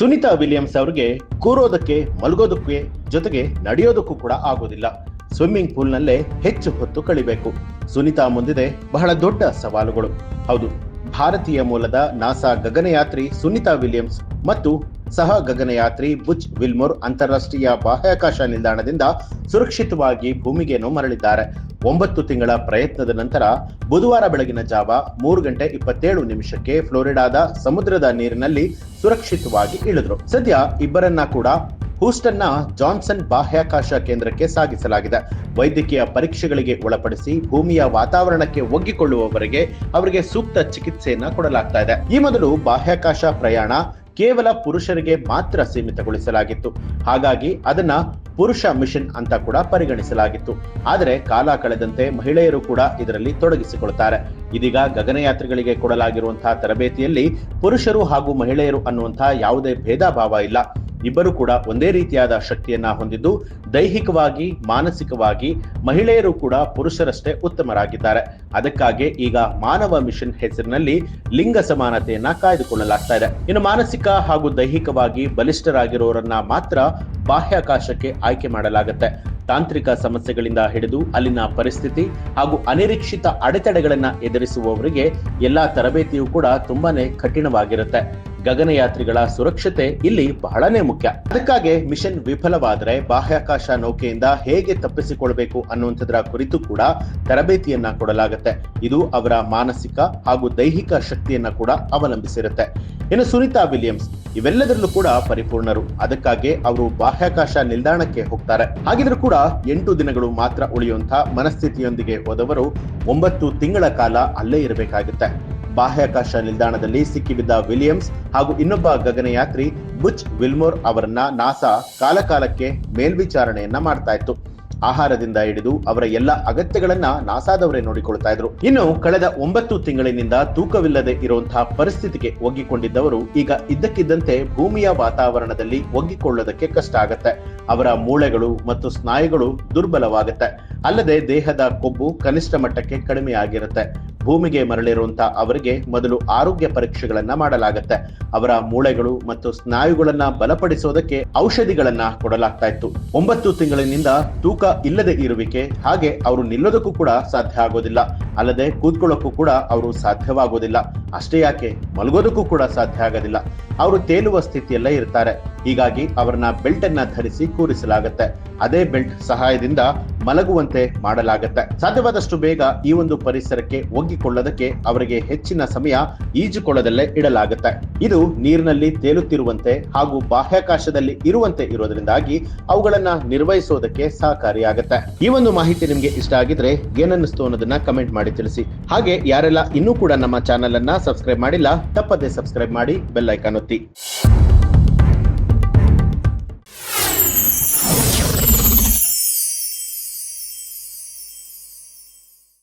Sunita Williams ಅವರಿಗೆ ಕೂರೋದಕ್ಕೆ, ಮಲಗೋದಕ್ಕೆ ಜೊತೆಗೆ ನಡೆಯೋದಕ್ಕೂ ಕೂಡ ಆಗೋದಿಲ್ಲ. ಸ್ವಿಮ್ಮಿಂಗ್ ಪೂಲ್ನಲ್ಲೇ ಹೆಚ್ಚು ಹೊತ್ತು ಕಳಿಬೇಕು. ಸುನಿತಾ ಮುಂದಿದೆ ಬಹಳ ದೊಡ್ಡ ಸವಾಲುಗಳು. ಹೌದು, ಭಾರತೀಯ ಮೂಲದ ನಾಸಾ ಗಗನಯಾತ್ರಿ ಸುನಿತಾ ವಿಲಿಯಮ್ಸ್ ಮತ್ತು ಸಹ ಗಗನಯಾತ್ರಿ ಬುಚ್ ವಿಲ್ಮೋರ್ ಅಂತಾರಾಷ್ಟ್ರೀಯ ಬಾಹ್ಯಾಕಾಶ ನಿಲ್ದಾಣದಿಂದ ಸುರಕ್ಷಿತವಾಗಿ ಭೂಮಿಗೆ ಮರಳಿದ್ದಾರೆ. ಒಂಬತ್ತು ತಿಂಗಳ ಪ್ರಯತ್ನದ ನಂತರ ಬುಧವಾರ ಬೆಳಗಿನ ಜಾವ ಮೂರು ಗಂಟೆ ಇಪ್ಪತ್ತೇಳು ನಿಮಿಷಕ್ಕೆ ಫ್ಲೋರಿಡಾದ ಸಮುದ್ರದ ನೀರಿನಲ್ಲಿ ಸುರಕ್ಷಿತವಾಗಿ ಇಳಿದ್ರು. ಸದ್ಯ ಇಬ್ಬರನ್ನ ಕೂಡ ಹೂಸ್ಟನ್ನ ಜಾನ್ಸನ್ ಬಾಹ್ಯಾಕಾಶ ಕೇಂದ್ರಕ್ಕೆ ಸಾಗಿಸಲಾಗಿದೆ. ವೈದ್ಯಕೀಯ ಪರೀಕ್ಷೆಗಳಿಗೆ ಒಳಪಡಿಸಿ ಭೂಮಿಯ ವಾತಾವರಣಕ್ಕೆ ಒಗ್ಗಿಕೊಳ್ಳುವವರೆಗೆ ಅವರಿಗೆ ಸೂಕ್ತ ಚಿಕಿತ್ಸೆಯನ್ನ ಕೊಡಲಾಗ್ತಾ ಇದೆ. ಈ ಮೊದಲು ಬಾಹ್ಯಾಕಾಶ ಪ್ರಯಾಣ ಕೇವಲ ಪುರುಷರಿಗೆ ಮಾತ್ರ ಸೀಮಿತಗೊಳಿಸಲಾಗಿತ್ತು. ಹಾಗಾಗಿ ಅದನ್ನ ಪುರುಷ ಮಿಷನ್ ಅಂತ ಕೂಡ ಪರಿಗಣಿಸಲಾಗಿತ್ತು. ಆದರೆ ಕಾಲ ಕಳೆದಂತೆ ಮಹಿಳೆಯರು ಕೂಡ ಇದರಲ್ಲಿ ತೊಡಗಿಸಿಕೊಳ್ತಾರೆ. ಇದೀಗ ಗಗನಯಾತ್ರಿಗಳಿಗೆ ಕೊಡಲಾಗಿರುವಂತಹ ತರಬೇತಿಯಲ್ಲಿ ಪುರುಷರು ಹಾಗೂ ಮಹಿಳೆಯರು ಅನ್ನುವಂತಹ ಯಾವುದೇ ಭೇದ ಭಾವ ಇಲ್ಲ. ಇಬ್ಬರು ಕೂಡ ಒಂದೇ ರೀತಿಯಾದ ಶಕ್ತಿಯನ್ನ ಹೊಂದಿದ್ದು ದೈಹಿಕವಾಗಿ, ಮಾನಸಿಕವಾಗಿ ಮಹಿಳೆಯರು ಕೂಡ ಪುರುಷರಷ್ಟೇ ಉತ್ತಮರಾಗಿದ್ದಾರೆ. ಅದಕ್ಕಾಗಿ ಈಗ ಮಾನವ ಮಿಷನ್ ಹೆಸರಿನಲ್ಲಿ ಲಿಂಗ ಸಮಾನತೆಯನ್ನ ಕಾಯ್ದುಕೊಳ್ಳಲಾಗ್ತಾ ಇದೆ. ಇನ್ನು ಮಾನಸಿಕ ಹಾಗೂ ದೈಹಿಕವಾಗಿ ಬಲಿಷ್ಠರಾಗಿರೋರನ್ನ ಮಾತ್ರ ಬಾಹ್ಯಾಕಾಶಕ್ಕೆ ಆಯ್ಕೆ ಮಾಡಲಾಗುತ್ತೆ. ತಾಂತ್ರಿಕ ಸಮಸ್ಯೆಗಳಿಂದ ಹಿಡಿದು ಅಲ್ಲಿನ ಪರಿಸ್ಥಿತಿ ಹಾಗೂ ಅನಿರೀಕ್ಷಿತ ಅಡೆತಡೆಗಳನ್ನ ಎದುರಿಸುವವರಿಗೆ ಎಲ್ಲಾ ತರಬೇತಿಯೂ ಕೂಡ ತುಂಬಾನೇ ಕಠಿಣವಾಗಿರುತ್ತೆ. ಗಗನಯಾತ್ರಿಗಳ ಸುರಕ್ಷತೆ ಇಲ್ಲಿ ಬಹಳನೇ ಮುಖ್ಯ. ಅದಕ್ಕಾಗಿ ಮಿಷನ್ ವಿಫಲವಾದರೆ ಬಾಹ್ಯಾಕಾಶ ನೌಕೆಯಿಂದ ಹೇಗೆ ತಪ್ಪಿಸಿಕೊಳ್ಬೇಕು ಅನ್ನುವಂಥದ್ರ ಕುರಿತು ಕೂಡ ತರಬೇತಿಯನ್ನ ಕೊಡಲಾಗುತ್ತೆ. ಇದು ಅವರ ಮಾನಸಿಕ ಹಾಗೂ ದೈಹಿಕ ಶಕ್ತಿಯನ್ನ ಕೂಡ ಅವಲಂಬಿಸಿರುತ್ತೆ. ಇನ್ನು ಸುನಿತಾ ವಿಲಿಯಮ್ಸ್, ಇವೆಲ್ಲದರಲ್ಲೂ ಕೂಡ ಪರಿಪೂರ್ಣರು. ಅದಕ್ಕಾಗಿ ಅವರು ಬಾಹ್ಯಾಕಾಶ ನಿಲ್ದಾಣಕ್ಕೆ ಹೋಗ್ತಾರೆ. ಹಾಗಿದ್ರೂ ಕೂಡ ಎಂಟು ದಿನಗಳು ಮಾತ್ರ ಉಳಿಯುವಂತಹ ಮನಸ್ಥಿತಿಯೊಂದಿಗೆ ಹೋದವರು ಒಂಬತ್ತು ತಿಂಗಳ ಕಾಲ ಅಲ್ಲೇ ಇರಬೇಕಾಗುತ್ತೆ. ಬಾಹ್ಯಾಕಾಶ ನಿಲ್ದಾಣದಲ್ಲಿ ಸಿಕ್ಕಿಬಿದ್ದ ವಿಲಿಯಮ್ಸ್ ಹಾಗೂ ಇನ್ನೊಬ್ಬ ಗಗನಯಾತ್ರಿ ಬುಚ್ ವಿಲ್ಮೋರ್ ಅವರನ್ನ ನಾಸಾ ಕಾಲಕಾಲಕ್ಕೆ ಮೇಲ್ವಿಚಾರಣೆಯನ್ನ ಮಾಡ್ತಾ ಇತ್ತು. ಆಹಾರದಿಂದ ಹಿಡಿದು ಅವರ ಎಲ್ಲ ಅಗತ್ಯಗಳನ್ನ ನಾಸಾದವರೇ ನೋಡಿಕೊಳ್ತಾ ಇದ್ರು. ಇನ್ನು ಕಳೆದ ಒಂಬತ್ತು ತಿಂಗಳಿನಿಂದ ತೂಕವಿಲ್ಲದೆ ಇರುವಂತಹ ಪರಿಸ್ಥಿತಿಗೆ ಒಗ್ಗಿಕೊಂಡಿದ್ದವರು ಈಗ ಇದ್ದಕ್ಕಿದ್ದಂತೆ ಭೂಮಿಯ ವಾತಾವರಣದಲ್ಲಿ ಒಗ್ಗಿಕೊಳ್ಳೋದಕ್ಕೆ ಕಷ್ಟ ಆಗತ್ತೆ. ಅವರ ಮೂಳೆಗಳು ಮತ್ತು ಸ್ನಾಯುಗಳು ದುರ್ಬಲವಾಗುತ್ತೆ. ಅಲ್ಲದೆ ದೇಹದ ಕೊಬ್ಬು ಕನಿಷ್ಠ ಮಟ್ಟಕ್ಕೆ ಕಡಿಮೆ ಆಗಿರುತ್ತೆ. ಭೂಮಿಗೆ ಮರಳಿರುವಂತಹ ಅವರಿಗೆ ಮೊದಲು ಆರೋಗ್ಯ ಪರೀಕ್ಷೆಗಳನ್ನ ಮಾಡಲಾಗತ್ತೆ. ಅವರ ಮೂಳೆಗಳು ಮತ್ತು ಸ್ನಾಯುಗಳನ್ನ ಬಲಪಡಿಸೋದಕ್ಕೆ ಔಷಧಿಗಳನ್ನ ಕೊಡಲಾಗ್ತಾ ಇತ್ತು. ಒಂಬತ್ತು ತಿಂಗಳಿನಿಂದ ತೂಕ ಇಲ್ಲದೆ ಇರುವಿಕೆ, ಹಾಗೆ ಅವರು ನಿಲ್ಲೋದಕ್ಕೂ ಕೂಡ ಸಾಧ್ಯ ಆಗೋದಿಲ್ಲ. ಅಲ್ಲದೆ ಕೂತ್ಕೊಳ್ಳೋಕ್ಕೂ ಕೂಡ ಅವರು ಸಾಧ್ಯವಾಗೋದಿಲ್ಲ. ಅಷ್ಟೇ ಯಾಕೆ, ಮಲಗೋದಕ್ಕೂ ಕೂಡ ಸಾಧ್ಯ ಆಗೋದಿಲ್ಲ. ಅವರು ತೇಲುವ ಸ್ಥಿತಿಯಲ್ಲೇ ಇರ್ತಾರೆ. ಹೀಗಾಗಿ ಅವರನ್ನ ಬೆಲ್ಟ್ ಅನ್ನ ಧರಿಸಿ ಕೂರಿಸಲಾಗುತ್ತೆ. ಅದೇ ಬೆಲ್ಟ್ ಸಹಾಯದಿಂದ ಮಲಗುವಂತೆ ಮಾಡಲಾಗತ್ತೆ. ಸಾಧ್ಯವಾದಷ್ಟು ಬೇಗ ಈ ಒಂದು ಪರಿಸರಕ್ಕೆ ಒಗ್ಗಿಕೊಳ್ಳೋದಕ್ಕೆ ಅವರಿಗೆ ಹೆಚ್ಚಿನ ಸಮಯ ಈಜುಕೊಳದಲ್ಲೇ ಇಡಲಾಗುತ್ತೆ. ಇದು ನೀರಿನಲ್ಲಿ ತೇಲುತ್ತಿರುವಂತೆ ಹಾಗೂ ಬಾಹ್ಯಾಕಾಶದಲ್ಲಿ ಇರುವಂತೆ ಇರೋದ್ರಿಂದಾಗಿ ಅವುಗಳನ್ನ ನಿರ್ವಹಿಸೋದಕ್ಕೆ ಸಹಕಾರಿಯಾಗುತ್ತೆ. ಈ ಒಂದು ಮಾಹಿತಿ ನಿಮ್ಗೆ ಇಷ್ಟ ಆಗಿದ್ರೆ ಏನನ್ನಿಸ್ತು ಅನ್ನೋದನ್ನ ಕಮೆಂಟ್ ಮಾಡಿ ತಿಳಿಸಿ. ಹಾಗೆ ಯಾರೆಲ್ಲ ಇನ್ನೂ ಕೂಡ ನಮ್ಮ ಚಾನೆಲ್ ಅನ್ನ ಸಬ್ಸ್ಕ್ರೈಬ್ ಮಾಡಿಲ್ಲ, ತಪ್ಪದೆ ಸಬ್ಸ್ಕ್ರೈಬ್ ಮಾಡಿ ಬೆಲ್ ಐಕಾನ್ ಒತ್ತಿ.